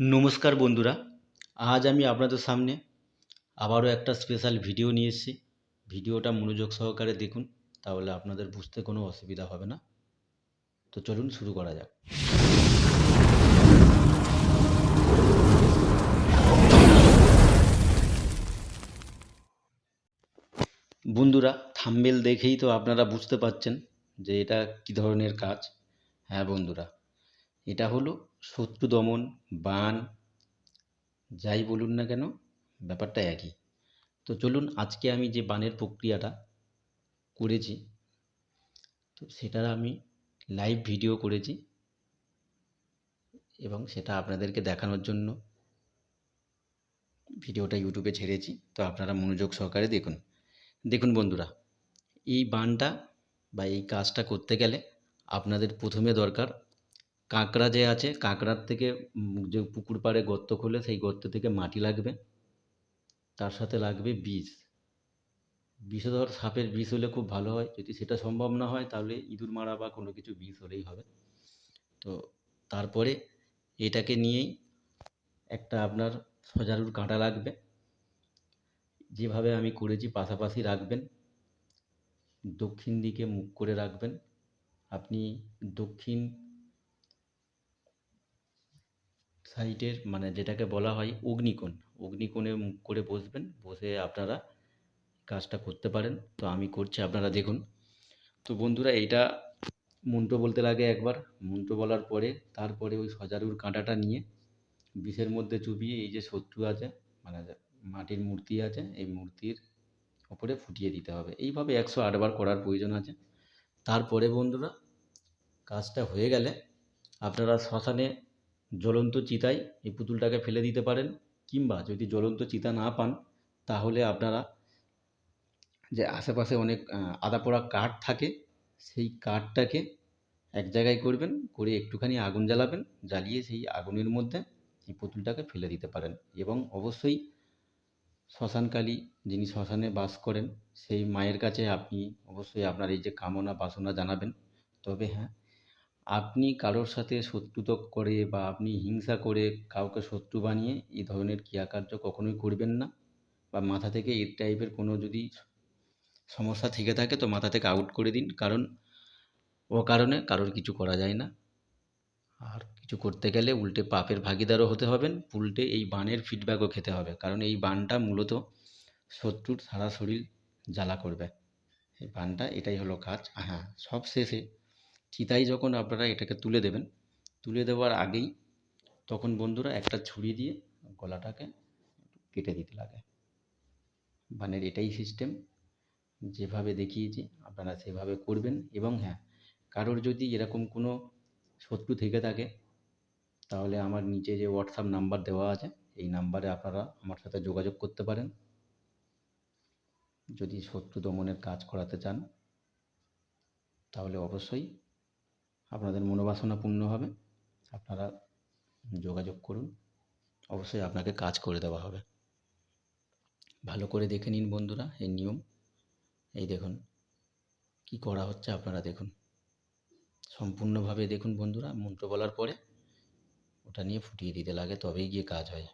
নমস্কার বন্ধুরা, আজ আমি আপনাদের সামনে আবারও একটা স্পেশাল ভিডিও নিয়ে এসেছি। ভিডিওটা মনোযোগ সহকারে দেখুন, তাহলে আপনাদের বুঝতে কোনো অসুবিধা হবে না। তো চলুন শুরু করা যাক। বন্ধুরা থাম্বেল দেখেই তো আপনারা বুঝতে পাচ্ছেন যে এটা কী ধরনের কাজ। হ্যাঁ বন্ধুরা এটা হলো শত্রু দমন, বান, যাই বলুন না কেন, ব্যাপারটা একই। তো চলুন আজকে আমি যে বানের প্রক্রিয়াটা করেছি, তো সেটার আমি লাইভ ভিডিও করেছি এবং সেটা আপনাদেরকে দেখানোর জন্য ভিডিওটা ইউটিউবে ছেড়েছি, তো আপনারা মনোযোগ সহকারে দেখুন। দেখুন বন্ধুরা, এই বানটা বা এই কাজটা করতে গেলে আপনাদের প্রথমে দরকার কাঁকড়া যে আছে, কাঁকড়ার থেকে যে পুকুর পাড়ে গর্ত খোলে, সেই গর্ত থেকে মাটি লাগবে। তার সাথে লাগবে বিষ বিষধর সাপের বিষ হলে খুব ভালো হয়। যদি সেটা সম্ভব না হয়, তাহলে ইঁদুর মারা বা কোনো কিছু বিষ হলেই হবে। তো তারপরে এটাকে নিয়েই একটা আপনার সজারুর কাঁটা লাগবে। যেভাবে আমি করেছি, পাশাপাশি রাখবেন। দক্ষিণ দিকে মুখ করে রাখবেন। আপনি দক্ষিণ সাইডের মানে যেটাকে বলা হয় অগ্নিকোণ। অগ্নিকোণে মুখ করে বসবেন, বসে আপনারা কাজটা করতে পারেন। তো আমি করছি, আপনারা দেখুন। তো বন্ধুরা, এইটা মন্ত্র বলতে লাগে একবার। মন্ত্র বলার পরে, তারপরে ওই সজারুর কাঁটাটা নিয়ে বিষের মধ্যে চুবিয়ে, এই যে শত্রু আছে মানে মাটির মূর্তি আছে, এই মূর্তির ওপরে ফুটিয়ে দিতে হবে। এইভাবে একশো আটবার করার প্রয়োজন আছে। তারপরে বন্ধুরা, কাজটা হয়ে গেলে আপনারা শ্মশানে জ্বলন্ত চিতায় এই পুতুলটাকে ফেলে দিতে পারেন, কিংবা যদি জ্বলন্ত চিতা না পান, তাহলে আপনারা যে আশেপাশে অনেক আদা পোড়া কাঠ থাকে, সেই কাঠটাকে এক জায়গায় করবেন, করে একটুখানি আগুন জ্বালাবেন, জ্বালিয়ে সেই আগুনের মধ্যে এই পুতুলটাকে ফেলে দিতে পারেন। এবং অবশ্যই শ্মশানকালী যিনি শ্মশানে বাস করেন, সেই মায়ের কাছে আপনি অবশ্যই আপনার এই যে কামনা বাসনা জানাবেন। তবে হ্যাঁ আপনি কারোর সাথে শত্রুতা করে বা আপনি হিংসা করে কাউকে শত্রু বানিয়ে এই ধরনের ক্রিয়াকার্য কখনোই করবেন না বা মাথা থেকে এই টাইপের কোনো যদি সমস্যা থেকে থাকে তো মাথা থেকে আউট করে দিন। কারণ ও কারণে কারোর কিছু করা যায় না। আর কিছু করতে গেলে উল্টে পাপের ভাগিদারও হতে হবেন, উল্টে এই বানের ফিডব্যাকও খেতে হবে। কারণ এই বানটা মূলত শত্রুর সারা শরীর জ্বালা করবে। এই বানটা এটাই হলো কাজ। হ্যাঁ সব শেষে চিতায় যখন আপনারা এটাকে তুলে দেবেন, তুলে দেওয়ার আগেই তখন বন্ধুরা একটা ছুরি দিয়ে গলাটাকে কেটে দিতে লাগে। বানের এটাই সিস্টেম যেভাবে দেখিয়েছি আপনারা সেভাবে করবেন এবং হ্যাঁ কারোর যদি এরকম কোনো শত্রু থেকে থাকে, তাহলে আমার নিচে যে হোয়াটসঅ্যাপ নাম্বার দেওয়া আছে, এই নাম্বারে আপনারা আমার সাথে যোগাযোগ করতে পারেন। যদি শত্রু দমনের কাজ করাতে চান, তাহলে অবশ্যই আপনাদের মনোবাসনা পূর্ণ হবে। আপনারা যোগাযোগ করুন। অবশ্যই আপনাকে কাজ করে দেওয়া হবে। ভালো করে দেখে নিন বন্ধুরা এই নিয়ম। এই দেখুন, কি করা হচ্ছে আপনারা দেখুন। সম্পূর্ণভাবে দেখুন বন্ধুরা, মন্ত্র বলার পরে ওটা নিয়ে ফুটিয়ে দিতে লাগে, তবেই গিয়ে কাজ হয়।